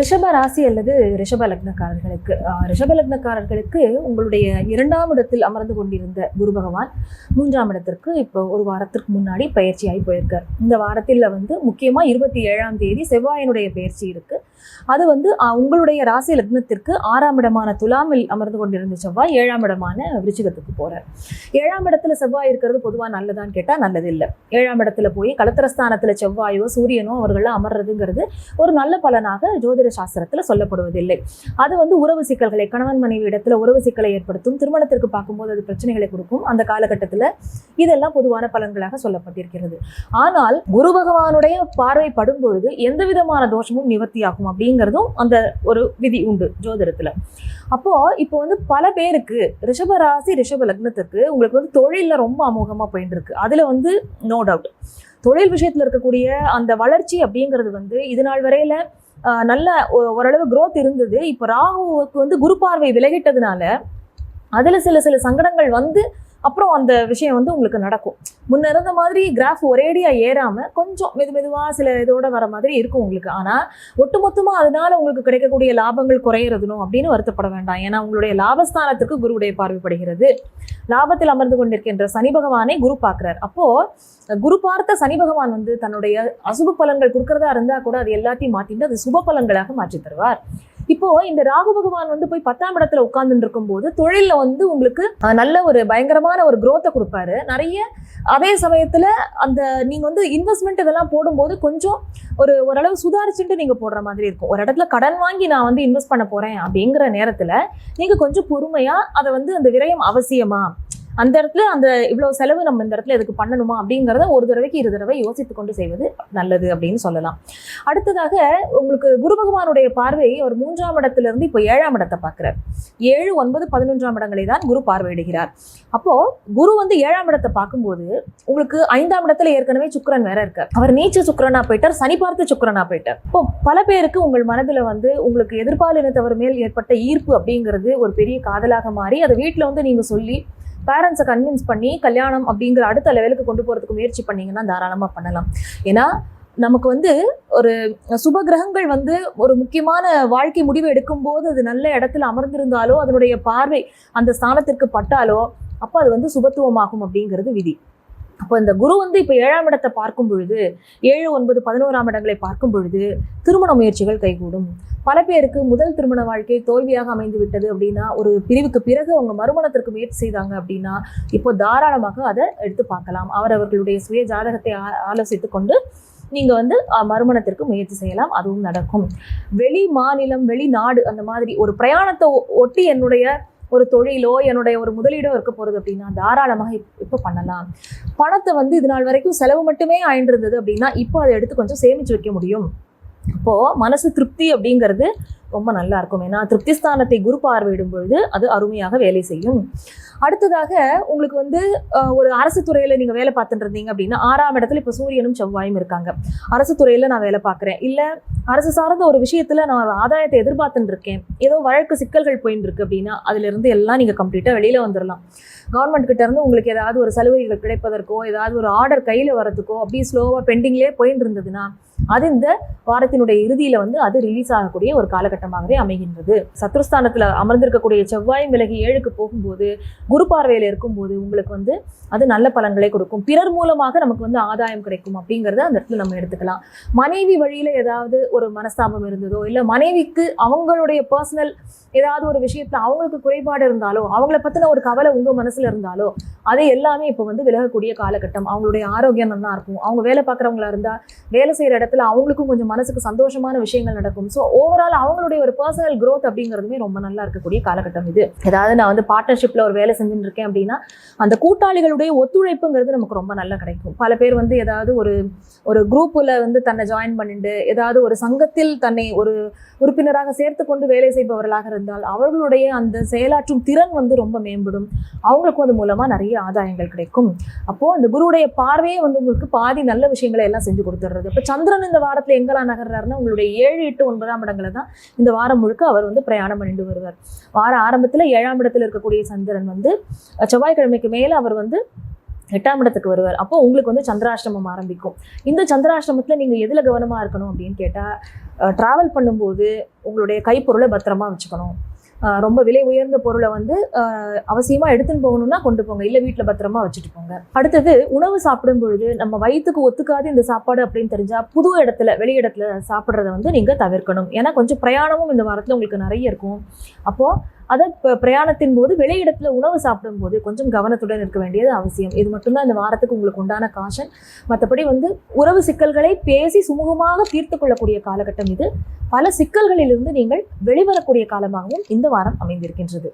ரிஷப ராசி அல்லது ரிஷப லக்னக்காரர்களுக்கு. ரிஷப லக்னக்காரர்களுக்கு உங்களுடைய இரண்டாம் இடத்தில் அமர்ந்து கொண்டிருந்த குரு பகவான் மூன்றாம் இடத்திற்கு இப்போ ஒரு வாரத்திற்கு முன்னாடி பயிற்சியாகி போயிருக்கார். இந்த வாரத்தில் வந்து முக்கியமாக இருபத்தி ஏழாம் தேதி செவ்வாயினுடைய பயிற்சி இருக்கு. அது வந்து உங்களுடைய ராசி லக்னத்திற்கு ஆறாம் இடமான துலாமில் அமர்ந்து கொண்டிருந்த செவ்வாய் ஏழாம் இடமான விருச்சிகத்துக்கு போறார். ஏழாம் இடத்துல செவ்வாய் இருக்கிறது பொதுவாக நல்லதான்னு கேட்டால் நல்லது இல்லை ஏழாம் இடத்துல போய் கலத்திரஸ்தானத்தில் செவ்வாயோ சூரியனோ அவர்கள்லாம் அமர்றதுங்கிறது ஒரு நல்ல பலனாக ஜோதிட சாஸ்திரத்தில் சொல்லப்படுவதில்லை. அது வந்து உறவு சிக்கல்களை கணவன் மனைவி இடத்துல உறவு சிக்கலை ஏற்படுத்தும் திருமணத்திற்கு பார்க்கும்போது அது பிரச்சனைகளை கொடுக்கும் அந்த காலகட்டத்தில் இதெல்லாம் பொதுவான பலன்களாக சொல்லப்பட்டிருக்கிறது. ஆனால் குரு பகவானுடைய பார்வை படும் பொழுது எந்த விதமான தோஷமும் நிவர்த்தியாகும் அப்படிங்கிறதும் அந்த ஒரு விதி உண்டு ஜோதிடத்துல. அப்போ இப்போ வந்து பல பேருக்கு ரிஷபராசி ரிஷப லக்னத்துக்கு உங்களுக்கு வந்து தொழிலில் ரொம்ப அமோகமாக போயிட்டு இருக்கு அதில் வந்து நோ டவுட் தொழில் விஷயத்தில் இருக்கக்கூடிய அந்த வளர்ச்சி அப்படிங்கிறது வந்து இது நாள் வரையில நல்ல ஓரளவு க்ரோத் இருந்தது. இப்போ ராகுவுக்கு வந்து குரு பார்வை விலகிட்டதுனால அதில் சில சில சங்கடங்கள் வந்து அப்புறம் அந்த விஷயம் வந்து உங்களுக்கு நடக்கும். முன்ன இருந்த மாதிரி கிராஃப் ஒரேடியாக ஏறாமல் கொஞ்சம் மெது மெதுவாக சில இதோட வர மாதிரி இருக்கும் உங்களுக்கு. ஆனால் ஒட்டுமொத்தமாக அதனால உங்களுக்கு கிடைக்கக்கூடிய லாபங்கள் குறையிறதுனும் அப்படின்னு வருத்தப்பட வேண்டாம். ஏன்னா உங்களுடைய லாபஸ்தானத்துக்கு குருவுடைய பார்வைப்படுகிறது லாபத்தில் அமர்ந்து கொண்டிருக்கின்ற சனி பகவானை குரு பார்க்குறார். அப்போ குரு பார்த்த சனி பகவான் வந்து தன்னுடைய அசுப பலன்கள் கொடுக்கறதா இருந்தா கூட அது எல்லாத்தையும் மாற்றிட்டு அது சுப பலன்களாக மாற்றி தருவார். இப்போ இந்த ராகு பகவான் வந்து போய் பத்தாம் இடத்துல உட்கார்ந்துட்டு இருக்கும்போது தொழிலில் வந்து உங்களுக்கு நல்ல ஒரு பயங்கரமான ஒரு குரோத்தை கொடுப்பாரு. நிறைய அதே சமயத்துல அந்த நீங்க வந்து இன்வெஸ்ட்மெண்ட் இதெல்லாம் போடும்போது கொஞ்சம் ஒரு ஓரளவு சுதாரிச்சுட்டு நீங்க போடுற மாதிரி இருக்கும். ஒரு இடத்துல கடன் வாங்கி நான் வந்து இன்வெஸ்ட் பண்ண போறேன் அப்படிங்கிற நேரத்துல நீங்க கொஞ்சம் பொறுமையா அதை வந்து அந்த விரயம் அவசியமா அந்த இடத்துல அந்த இவ்வளவு செலவு நம்ம இந்த இடத்துல எதுக்கு பண்ணணுமா அப்படிங்கிறத ஒரு தடவைக்கு இரு தடவை யோசித்து கொண்டு செய்வது நல்லது அப்படின்னு சொல்லலாம். அடுத்ததாக உங்களுக்கு குரு பகவானுடைய பார்வை அவர் மூன்றாம் இடத்துல இருந்து இப்போ ஏழாம் இடத்தை பார்க்குறார். ஏழு ஒன்பது பதினொன்றாம் இடங்களை தான் குரு பார்வையிடுகிறார். அப்போ குரு வந்து ஏழாம் இடத்தை பார்க்கும்போது உங்களுக்கு ஐந்தாம் இடத்துல ஏற்கனவே சுக்கரன் வேற இருக்கார். அவர் நீச்ச சுக்கரனா போயிட்டார் சனி பார்த்து சுக்கரனா போயிட்டார். இப்போ பல பேருக்கு உங்கள் மனதில் வந்து உங்களுக்கு எதிர்பாலினத்தவர் மேல் ஏற்பட்ட ஈர்ப்பு அப்படிங்கிறது ஒரு பெரிய காதலாக மாறி அதை வீட்டில் வந்து நீங்க சொல்லி பேரண்ட்ஸை கன்வின்ஸ் பண்ணி கல்யாணம் அப்படிங்கிற அடுத்த லெவலுக்கு கொண்டு போகிறதுக்கு முயற்சி பண்ணிங்கன்னா தாராளமாக பண்ணலாம். ஏன்னா நமக்கு வந்து ஒரு சுப கிரகங்கள் வந்து ஒரு முக்கியமான வாழ்க்கை முடிவு எடுக்கும்போது அது நல்ல இடத்துல அமர்ந்திருந்தாலோ அதனுடைய பார்வை அந்த ஸ்தானத்திற்கு பட்டாலோ அப்போ அது வந்து சுபத்துவமாகும் அப்படிங்கிறது விதி. அப்போ இந்த குரு வந்து இப்போ ஏழாம் இடத்தை பார்க்கும் பொழுது ஏழு ஒன்பது பதினோராம் இடங்களை பார்க்கும் பொழுது திருமண முயற்சிகள் கைகூடும். பல பேருக்கு முதல் திருமண வாழ்க்கை தோல்வியாக அமைந்து விட்டது அப்படின்னா ஒரு பிரிவுக்கு பிறகு அவங்க மறுமணத்திற்கு முயற்சி செய்தாங்க அப்படின்னா இப்போ தாராளமாக அதை எடுத்து பார்க்கலாம். அவரவர்களுடைய சுய ஜாதகத்தை ஆ- கொண்டு நீங்கள் வந்து மறுமணத்திற்கு முயற்சி செய்யலாம். அதுவும் நடக்கும். வெளி மாநிலம் வெளிநாடு அந்த மாதிரி ஒரு பிரயாணத்தை ஒட்டி என்னுடைய ஒரு தொழிலோ என்னுடைய ஒரு முதலீடோ இருக்க போகிறது அப்படின்னா தாராளமாக இப்போ பண்ணலாம். பணத்தை வந்து இது நாள் வரைக்கும் செலவு மட்டுமே ஆயின்றிருந்தது அப்படின்னா இப்போ அதை எடுத்து கொஞ்சம் சேமிச்சு வைக்க முடியும். இப்போது மனசு திருப்தி அப்படிங்கிறது ரொம்ப நல்லா இருக்கும். ஏன்னா திருப்திஸ்தானத்தை குரு பார்வையிடும் பொழுது அது அருமையாக வேலை செய்யும். அடுத்ததாக உங்களுக்கு வந்து ஒரு அரசு துறையில நீங்க வேலை பார்த்துட்டு இருந்தீங்க அப்படின்னா ஆறாம் இடத்துல இப்போ சூரியனும் செவ்வாயும் இருக்காங்க. அரசு துறையில நான் வேலை பார்க்குறேன். இல்ல அரசு சார்ந்த ஒரு விஷயத்துல நான் ஒரு ஆதாயத்தை எதிர்பார்த்துட்டு இருக்கேன் ஏதோ வழக்கு சிக்கல்கள் போயின்னு இருக்கு அப்படின்னா அதுல இருந்து எல்லாம் நீங்க கம்ப்ளீட்டா வெளியில வந்துடலாம் கவர்மெண்ட் கிட்ட இருந்து உங்களுக்கு ஏதாவது ஒரு சலுகைகள் கிடைப்பதற்கோ ஏதாவது ஒரு ஆர்டர் கையில வரதுக்கோ அப்படியே ஸ்லோவா பெண்டிங்லேயே போயிட்டு இருந்ததுன்னா அது இந்த வாரத்தினுடைய இறுதியில வந்து அது ரிலீஸ் ஆகக்கூடிய ஒரு காலகட்டமாகவே அமைகின்றது. சத்ருஸ்தானத்துல அமர்ந்திருக்கக்கூடிய செவ்வாயும் விலகி ஏழுக்கு போகும்போது குரு பார்வையில் இருக்கும்போது உங்களுக்கு வந்து அது நல்ல பலன்களை கொடுக்கும். பிறர் மூலமாக நமக்கு வந்து ஆதாயம் கிடைக்கும் அப்படிங்கறத அந்த இடத்துல நம்ம எடுத்துக்கலாம். மனைவி வழியில ஏதாவது ஒரு மனஸ்தாபம் இருந்ததோ இல்லை மனைவிக்கு அவங்களுடைய பர்சனல் ஏதாவது ஒரு விஷயத்துல அவங்களுக்கு குறைபாடு இருந்தாலோ அவங்கள பத்தின ஒரு கவலை உங்க மனசுல இருந்தாலோ அது எல்லாமே இப்போ வந்து விலகக்கூடிய காலகட்டம். அவங்களுடைய ஆரோக்கியம் நல்லா இருக்கும். அவங்க வேலை பார்க்குறவங்களா இருந்தால் வேலை செய்யற இடத்துல அவங்களுக்கும் கொஞ்சம் மனசுக்கு சந்தோஷமான விஷயங்கள் நடக்கும். ஸோ ஓவரால் அவங்களுடைய ஒரு பர்சனல் க்ரோத் அப்படிங்கிறதுமே ரொம்ப நல்லா இருக்கக்கூடிய காலகட்டம் இது. ஏதாவது நான் வந்து பார்ட்னர்ஷிப்பில் ஒரு வேலை செஞ்சுட்டு இருக்கேன் அப்படின்னா அந்த கூட்டாளிகளுடைய ஒத்துழைப்புங்கிறது நமக்கு ரொம்ப நல்லா கிடைக்கும். பல பேர் வந்து ஏதாவது ஒரு ஒரு குரூப்பில் வந்து தன்னை ஜாயின் பண்ணிட்டு ஏதாவது ஒரு சங்கத்தில் தன்னை ஒரு உறுப்பினராக சேர்த்து கொண்டு வேலை செய்பவர்களாக இருந்தால் அவர்களுடைய அந்த செயலாற்றும் திறன் வந்து ரொம்ப மேம்படும். அவங்களுக்கும் அது மூலமாக நிறைய ஆதாயங்கள் கிடைக்கும். அப்போது அந்த குருவுடைய பார்வையே வந்து உங்களுக்கு பாதி நல்ல விஷயங்களை எல்லாம் செஞ்சு கொடுத்துடுறது. இப்போ சந்திரன் இந்த வாரத்தில் எங்கெல்லாம் நகர்றாருன்னா உங்களுடைய ஏழு எட்டு ஒன்பதாம் இடங்களை தான் இந்த வாரம் முழுக்க அவர் வந்து பிரயாணம் பண்ணிட்டு வருவார். வார ஆரம்பத்தில் ஏழாம் இடத்தில் இருக்கக்கூடிய சந்திரன் வந்து செவ்வாய்க்கிழமைக்கு மேலே அவர் வந்து எட்டாம் இடத்துக்கு வருவார். அப்போ உங்களுக்கு வந்து சந்திராஷ்டமம் ஆரம்பிக்கும். இந்த சந்திராஷ்டமத்தில் நீங்கள் எதில் கவனமாக இருக்கணும் அப்படின்னு கேட்டால் ட்ராவல் பண்ணும்போது உங்களுடைய கைப்பொருளை பத்திரமா வச்சுக்கணும். ரொம்ப விலை உயர்ந்த பொருளை வந்து அவசியமாக எடுத்துன்னு போகணும்னா கொண்டு போங்க. இல்லை வீட்டில் பத்திரமா வச்சுட்டு போங்க. அடுத்தது உணவு சாப்பிடும் பொழுது நம்ம வயிற்றுக்கு ஒத்துக்காது இந்த சாப்பாடு அப்படின்னு தெரிஞ்சால் புது இடத்துல வெளி இடத்துல சாப்பிட்றத வந்து நீங்கள் தவிர்க்கணும். ஏன்னா கொஞ்சம் பிரயாணமும் இந்த வாரத்தில் உங்களுக்கு நிறைய இருக்கும். அப்போது அதை பிரயாணத்தின் போது வெளியிடத்துல உணவு சாப்பிடும் போது கொஞ்சம் கவனத்துடன் இருக்க வேண்டியது அவசியம். இது மட்டும்தான் இந்த வாரத்துக்கு உங்களுக்கு உண்டான காஷன் மற்றபடி வந்து உறவு சிக்கல்களை பேசி சுமூகமாக தீர்த்து கொள்ளக்கூடிய காலகட்டம் இது. பல சிக்கல்களிலிருந்து நீங்கள் வெளிவரக்கூடிய காலமாகவும் இந்த வாரம் அமைந்திருக்கின்றது.